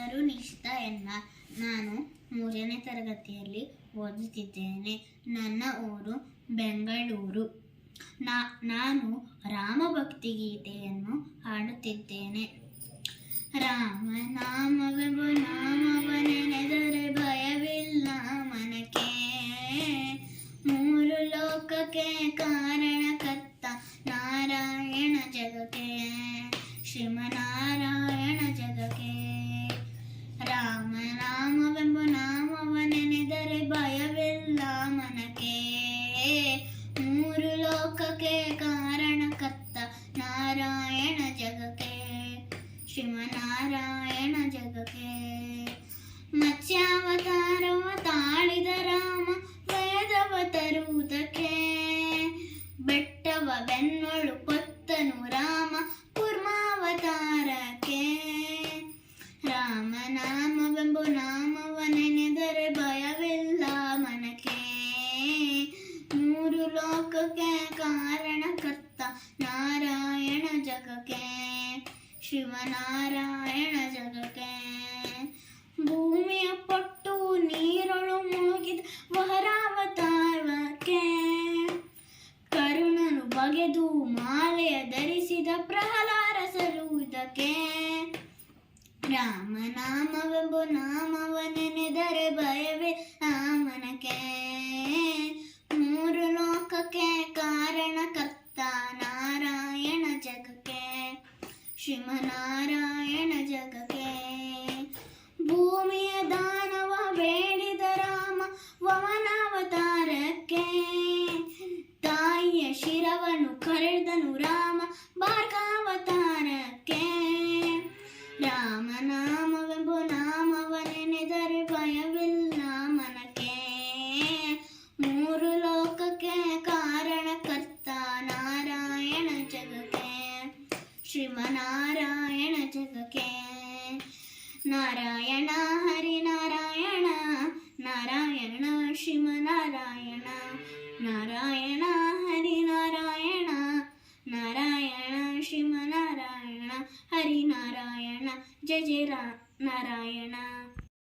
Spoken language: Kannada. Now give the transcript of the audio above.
ಹೆಸರು ನಿಶಿತಾ ಎನ್ನ ನಾನು ಮೂರನೇ ತರಗತಿಯಲ್ಲಿ ಓದುತ್ತಿದ್ದೇನೆ. ನನ್ನ ಊರು ಬೆಂಗಳೂರು. ನಾ, ನಾನು ರಾಮಭಕ್ತಿ ಗೀತೆಯನ್ನು ಹಾಡುತ್ತಿದ್ದೇನೆ. ರಾಮ ಲೋಕಕ್ಕೆ ಕಾರಣಕರ್ತ ನಾರಾಯಣ ಜಗಕ್ಕೆ, ಶಿವನಾರಾಯಣ ಜಗಕ್ಕೆ. ಮತ್ಸ್ಯಾವತಾರವ ತಾಳಿದ ರಾಮ, ವೇದವ ತರುವುದಕ್ಕೆ. ಬೆಟ್ಟವ ಬೆನ್ನೊಳು ಕೊತ್ತನು ರಾಮ, ಕುರ್ಮಾವತಾರಕ್ಕೆ. ರಾಮ ನಾಮವೆಂಬು ಲೋಕಕ್ಕೆ ಕಾರಣಕರ್ತ ನಾರಾಯಣ ಜಗಕ್ಕೆ, ಶಿವನಾರಾಯಣ ಜಗಕ್ಕೆ. ಭೂಮಿಯ ಪಟ್ಟು ನೀರೊಳು ಮುಳುಗಿದ ವಹರಾವತಾರಕ್ಕೆ, ಕರುಣನು ಬಗೆದು ಮಾಲೆಯ ಧರಿಸಿದ ಪ್ರಹ್ಲಾರ ಸಲುವುದಕ್ಕೆ. ರಾಮ ನಾಮವೆಂಬು ನಾಮವ ನೆನೆದರೆ ಭಯವೇ ಶ್ರೀಮನಾರಾಯಣ ಜಗಕ್ಕೆ. ಭೂಮಿಯ ದಾನವ ಬೇಡಿದ ರಾಮ ವಮನಾವತಾರಕ್ಕೆ. ತಾಯಿಯ ಶಿರವನ್ನು ಕರೆದನು ರಾಮ ಬಾರ್ಕಾವತಾರಕ್ಕೆ ರಾಮ ನಾಮವೆಂಬು ನಾಮವ ನೆನೆದರೆ ಭಯವಿಲ್ಲ. ನಾರಾಯಣ ಜಗಕ್ಕೆ ನಾರಾಯಣ ಹರಿ ನಾರಾಯಣ ನಾರಾಯಣ ಶಿವ ನಾರಾಯಣ ನಾರಾಯಣ ಹರಿ ನಾರಾಯಣ ನಾರಾಯಣ ಶಿವ ನಾರಾಯಣ ಹರಿ ನಾರಾಯಣ ಜಯ ಜಯ ನಾರಾಯಣ